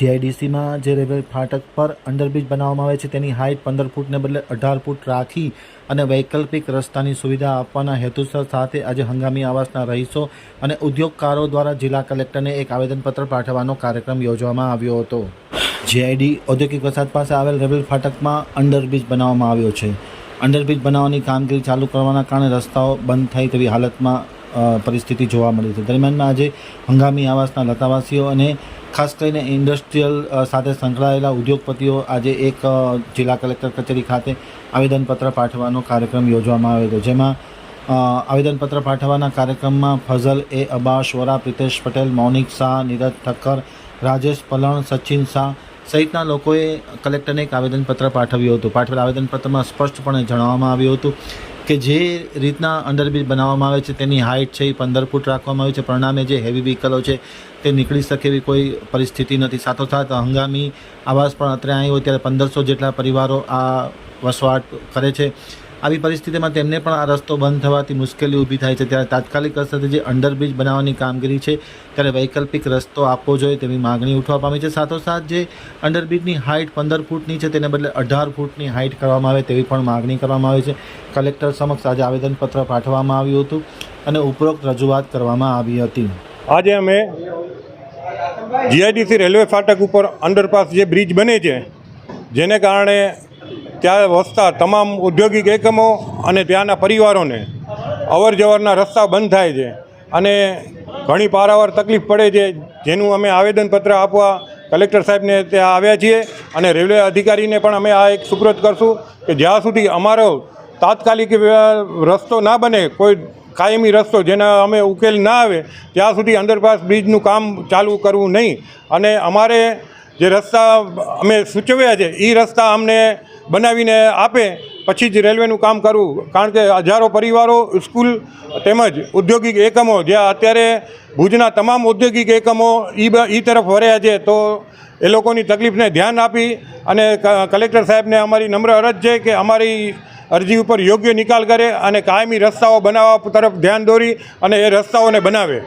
જીઆઈડીસીમાં જે રેલવે ફાટક પર અંડરબ્રિજ બનાવવામાં આવે છે, તેની હાઇટ પંદર ફૂટને બદલે અઢાર ફૂટ રાખી અને વૈકલ્પિક રસ્તાની સુવિધા આપવાના હેતુસર સાથે આજે હંગામી આવાસના રહીશો અને ઉદ્યોગકારો દ્વારા જિલ્લા કલેક્ટરને એક આવેદનપત્ર પાઠવવાનો કાર્યક્રમ યોજવામાં આવ્યો હતો. જીઆઈડી ઔદ્યોગિક વસાહત પાસે આવેલ રેલવે ફાટકમાં અંડરબ્રિજ બનાવવામાં આવ્યો છે. અંડરબ્રિજ બનાવવાની કામગીરી ચાલુ કરવાના કારણે રસ્તાઓ બંધ થાય તેવી હાલતમાં પરિસ્થિતિ જોવા મળી છે. દરમિયાનમાં આજે હંગામી આવાસના લતાવાસીઓ અને ખાસ કરીને ઇન્ડસ્ટ્રીયલ સાથે સંકળાયેલા ઉદ્યોગપતિઓ આજે એક જિલ્લા કલેક્ટર કચેરી ખાતે આવેદનપત્ર પાઠવવાનો કાર્યક્રમ યોજવામાં આવ્યો હતો જેમાં આવેદનપત્ર પાઠવવાના કાર્યક્રમમાં ફઝલ એ અબાશ શ્વરા પ્રિતેશ પટેલ, મૌનિક શાહ, નીરજ ઠક્કર, રાજેશ પલણ, સચિન શાહ સહિતના લોકોએ કલેક્ટરને એક આવેદનપત્ર પાઠવ્યું હતું. પાઠવેલા આવેદનપત્રમાં સ્પષ્ટપણે જણાવવામાં આવ્યું હતું કે જે રીતના અંડરબ્રિજ બનાવવામાં આવે છે, તેની હાઇટ છે એ પંદર ફૂટ રાખવામાં આવી છે. પરિણામે જે હેવી વ્હીકલો છે, તે નીકળી શકે એવી કોઈ પરિસ્થિતિ નથી. સાથોસાથ હંગામી આવાસ પણ અત્યારે અહીં હોય, ત્યારે પંદરસો જેટલા પરિવારો આ વસવાટ કરે છે. આવી પરિસ્થિતિમાં તેમને પણ આ રસ્તો બંધ થવાથી મુશ્કેલી ઊભી થાય છે. ત્યારે તાત્કાલિક અસરથી જે અંડરબ્રિજ બનાવવાની કામગીરી છે, ત્યારે વૈકલ્પિક રસ્તો આપવો જોઈએ તેવી માગણી ઉઠવા પામી છે. સાથોસાથ જે અંડરબ્રિજની હાઇટ પંદર ફૂટની છે, તેને બદલે અઢાર ફૂટની હાઇટ કરવામાં આવે તેવી પણ માગણી કરવામાં આવી છે. કલેક્ટર સમક્ષ આજે આવેદનપત્ર પાઠવવામાં આવ્યું હતું અને ઉપરોક્ત રજૂઆત કરવામાં આવી હતી. આજે અમે જીઆઈડીસી રેલવે ફાટક ઉપર અંડરપાસ જે બ્રિજ બને છે, જેને કારણે ત્યાં વસતા તમામ ઔદ્યોગિક એકમો અને ત્યાંના પરિવારોને અવર જવરના રસ્તા બંધ થાય છે. અને ઘણી પારાવાર તકલીફ પડે છે. જેનું અમે આવેદનપત્ર આપવા કલેક્ટર સાહેબને ત્યાં આવ્યા છીએ અને રેલવે અધિકારીને પણ અમે આ એક સુપ્રત કરશું કે જ્યાં સુધી અમારો તાત્કાલિક રસ્તો ના બને, કોઈ કાયમી રસ્તો જેના અમે ઉકેલ ના આવે, ત્યાં સુધી અંડરપાસ બ્રિજનું કામ ચાલુ કરવું નહીં. અને અમારે જે રસ્તા અમે સૂચવ્યા છે એ રસ્તા અમને બનાવીને આપે, પછી જ રેલવેનું કામ કરવું. કારણ કે હજારો પરિવારો, સ્કૂલ તેમજ ઔદ્યોગિક એકમો, જ્યાં અત્યારે ભુજના તમામ ઔદ્યોગિક એકમો ઈ તરફ વર્યા છે, તો એ લોકોની તકલીફને ધ્યાન આપી અને કલેક્ટર સાહેબને અમારી નમ્ર અરજ છે કે અમારી અરજી ઉપર યોગ્ય નિકાલ કરે અને કાયમી રસ્તાઓ બનાવવા તરફ ધ્યાન દોરી અને એ રસ્તાઓને બનાવે.